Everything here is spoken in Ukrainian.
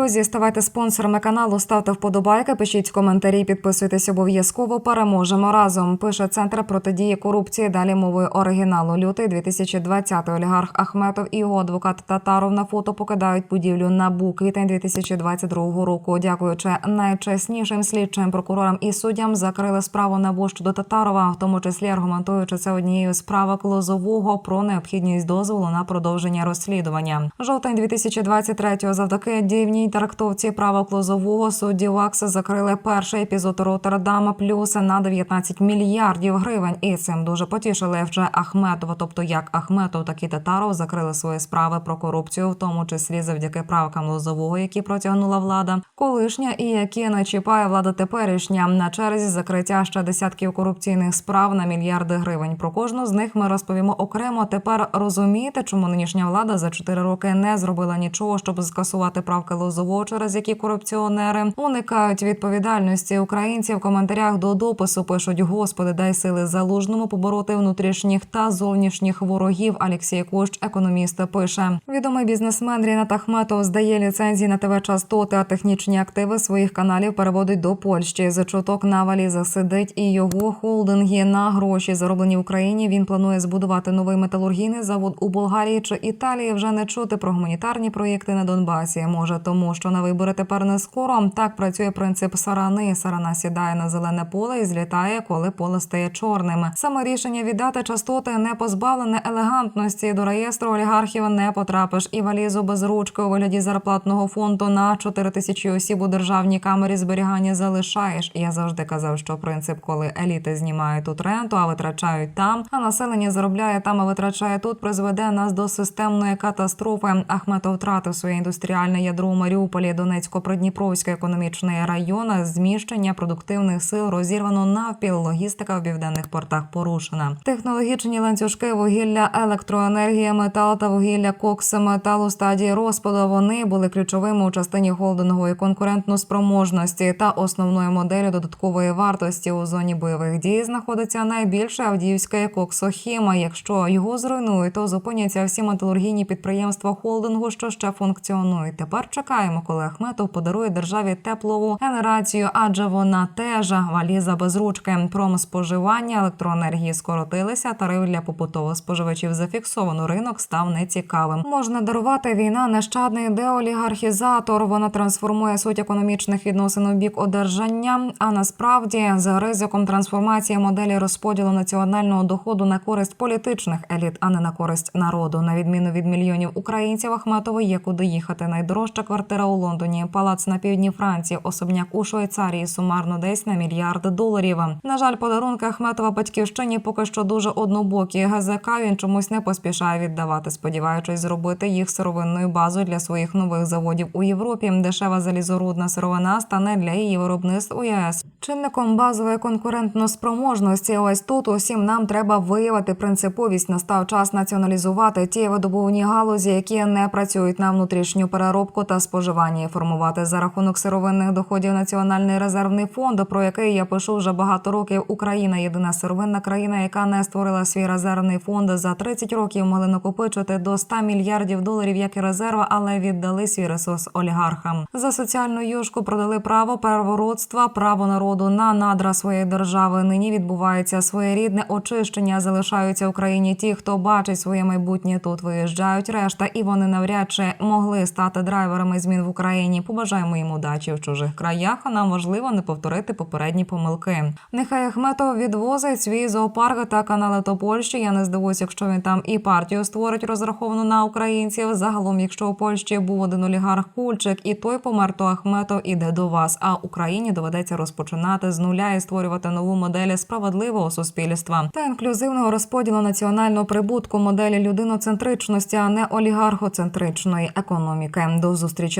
друзі, ставайте спонсорами каналу, ставте вподобайки, пишіть коментарі, підписуйтесь обов'язково. Переможемо разом. Пише центр протидії корупції. Далі мовою оригіналу. Лютий 2020 олігарх Ахметов і його адвокат Татаров на фото покидають будівлю НАБУ квітень 2022 року. Дякуючи найчеснішим слідчим прокурорам і суддям, закрили справу НАБУ щодо Татарова, в тому числі аргументуючи це однією з правок Лозового про необхідність дозволу на продовження розслідування. Жовтень 2023-го завдяки дивній трактовці правок Лозового судді ВАКС закрили перший епізод Роттердама плюс на 19 мільярдів гривень. І цим дуже потішили вже Ахметова. Тобто як Ахметов, так і Татаров закрили свої справи про корупцію, в тому числі завдяки правкам Лозового, які протягнула влада, колишня і які не чіпає влада теперішня. На черзі закриття ще десятків корупційних справ на мільярди гривень. Про кожну з них ми розповімо окремо. Тепер розумієте, чому нинішня влада за 4 роки не зробила нічого, щоб скасувати правки Лозового, через які корупціонери уникають відповідальності. Українці в коментарях до допису пишуть: Господи, дай сили залужному побороти внутрішніх та зовнішніх ворогів. Алексій Кущ, економіст, пише: відомий бізнесмен Рінат Ахметов здає ліцензії на ТВ частоти, а технічні активи своїх каналів переводить до Польщі. За чуток на валізах сидить і його холдинги на гроші, зароблені в Україні. Він планує збудувати новий металургійний завод у Болгарії чи Італії. Вже не чути про гуманітарні проєкти на Донбасі. Може, тому що на вибори тепер не скоро. Так працює принцип сарани. Сарана сідає на зелене поле і злітає, коли поле стає чорним. Саме рішення віддати частоти не позбавлене елегантності. До реєстру олігархів не потрапиш і валізу без ручки у вигляді зарплатного фонду на 4 тисячі осіб у державній камері зберігання залишаєш. Я завжди казав, що принцип, коли еліти знімають тут ренту, а витрачають там, а населення заробляє там, а витрачає тут, призведе нас до системної катастрофи. Ахметов втратив своє індустріальне ядро у Донецько-Придніпровський економічний район, зміщення продуктивних сил розірвано навпіл. Логістика в південних портах порушена. Технологічні ланцюжки вугілля, електроенергія, метал та вугілля кокс метал у стадії розпаду. Вони були ключовими у частині холдингової конкурентноспроможності та основною моделлю додаткової вартості у зоні бойових дій знаходиться найбільше Авдіївська коксохіма. Якщо його зруйнують, то зупиняться всі металургійні підприємства холдингу, що ще функціонують. Тепер чекаємо, коли Ахметов подарує державі теплову генерацію, адже вона теж валіза без ручки. Промспоживання електроенергії скоротилися. Тариф для побутових споживачів зафіксовано. Ринок став нецікавим. Можна дарувати війна нещадний деолігархізатор. Вона трансформує суть економічних відносин у бік одержання. А насправді за ризиком трансформації моделі розподілу національного доходу на користь політичних еліт, а не на користь народу. На відміну від мільйонів українців, Ахметову є куди їхати. Найдорожча квартира у Лондоні, палац на півдні Франції, особняк у Швейцарії, сумарно десь на мільярд доларів. На жаль, подарунки Ахметова батьківщині поки що дуже однобокі. ГЗК він чомусь не поспішає віддавати, сподіваючись зробити їх сировинною базою для своїх нових заводів у Європі. Дешева залізорудна сировина стане для її виробництв у ЄС. Чинником базової конкурентноспроможності. Ось тут усім нам треба виявити принциповість. Настав час націоналізувати ті видобувні галузі, які не працюють на внутрішню переробку та споживання, і формувати за рахунок сировинних доходів національний резервний фонд, про який я пишу вже багато років. Україна єдина сировинна країна, яка не створила свій резервний фонд за 30 років. Могли накопичити до 100 мільярдів доларів як і резерва, але віддали свій ресурс олігархам. За соціальну юшку продали право первородства, право народу на надра своєї держави. Нині відбувається своєрідне очищення. Залишаються в Україні ті, хто бачить своє майбутнє тут. Виїжджають решта, і вони навряд чи могли стати драйверами змін в Україні. Побажаємо їм удачі в чужих краях. А нам важливо не повторити попередні помилки. Нехай Ахметов відвозить свій зоопарк та канали до Польщі. Я не здивуюся, якщо він там і партію створить розраховану на українців. Загалом, якщо у Польщі був один олігарх Кульчик, і той помер, то Ахметов іде до вас. А Україні доведеться розпочинати з нуля і створювати нову модель справедливого суспільства та інклюзивного розподілу національного прибутку моделі людиноцентричності, а не олігархоцентричної економіки. До зустрічі,